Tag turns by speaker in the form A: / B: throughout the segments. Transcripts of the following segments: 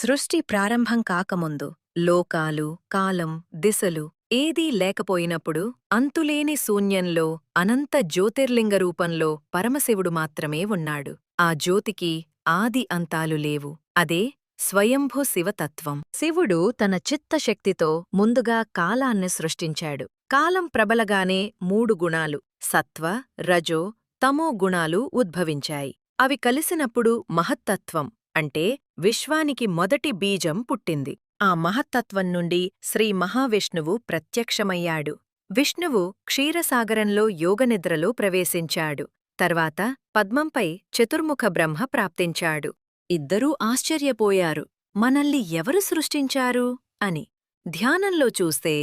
A: సృష్టి ప్రారంభం కాకముందు లోకాలు కాలం దిశలు ఏదీ లేకపోయినప్పుడు అంతులేని శూన్యంలో అనంత జ్యోతిర్లింగ రూపంలో పరమశివుడు మాత్రమే ఉన్నాడు. ఆ జ్యోతికి ఆది అంతాలు లేవు. అదే స్వయంభూ శివతత్వం. శివుడు తన చిత్తశక్తితో ముందుగా కాలాన్ని సృష్టించాడు. కాలం ప్రబలగానే మూడు గుణాలు సత్వ రజో తమో గుణాలు ఉద్భవించాయి. అవి కలిసినప్పుడు మహత్తత్వం అంటే విశ్వానికి మొదటి బీజం పుట్టింది. ఆ మహత్తత్వం నుండి శ్రీ మహావిష్ణువు ప్రత్యక్షమయ్యాడు. విష్ణువు క్షీరసాగరంలో యోగనిద్రలో ప్రవేశించాడు. తర్వాత పద్మంపై చతుర్ముఖ బ్రహ్మ ప్రాప్తించాడు. ఇద్దరూ ఆశ్చర్యపోయారు. మనల్ని ఎవరు సృష్టించారు? అని. ధ్యానంలో చూస్తే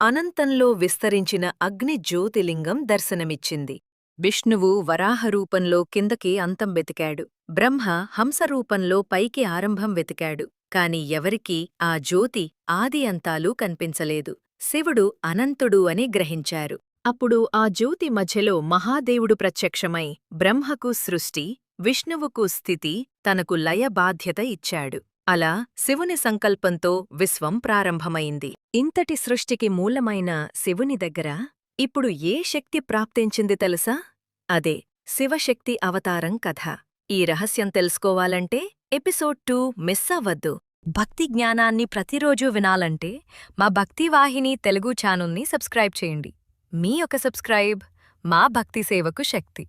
A: అనంతంలో విస్తరించిన అగ్ని జ్యోతిలింగం దర్శనమిచ్చింది. విష్ణువు వరాహరూపంలో కిందకి అంతం వెతికాడు. బ్రహ్మ హంసరూపంలో పైకి ఆరంభం వెతికాడు. కాని ఎవరికీ ఆ జ్యోతి ఆది అంతాలు కనిపించలేదు. శివుడు అనంతుడు అని గ్రహించారు. అప్పుడు ఆ జ్యోతి మధ్యలో మహాదేవుడు ప్రత్యక్షమై బ్రహ్మకు సృష్టి విష్ణువుకు స్థితి తనకు లయ బాధ్యత ఇచ్చాడు. అలా శివుని సంకల్పంతో విశ్వం ప్రారంభమైంది. ఇంతటి సృష్టికి మూలమైన శివుని దగ్గర ఇప్పుడు ఏ శక్తి ప్రాప్తించింది తెలుసా? అదే శివశక్తి అవతారం కథ. ఈ రహస్యం తెలుసుకోవాలంటే ఎపిసోడ్ టూ మిస్ అవ్వద్దు. భక్తి జ్ఞానాన్ని ప్రతిరోజూ వినాలంటే మా భక్తివాహిని తెలుగు ఛానల్ని సబ్స్క్రైబ్ చేయండి. మీ ఒక సబ్స్క్రైబ్ మా భక్తి సేవకు శక్తి.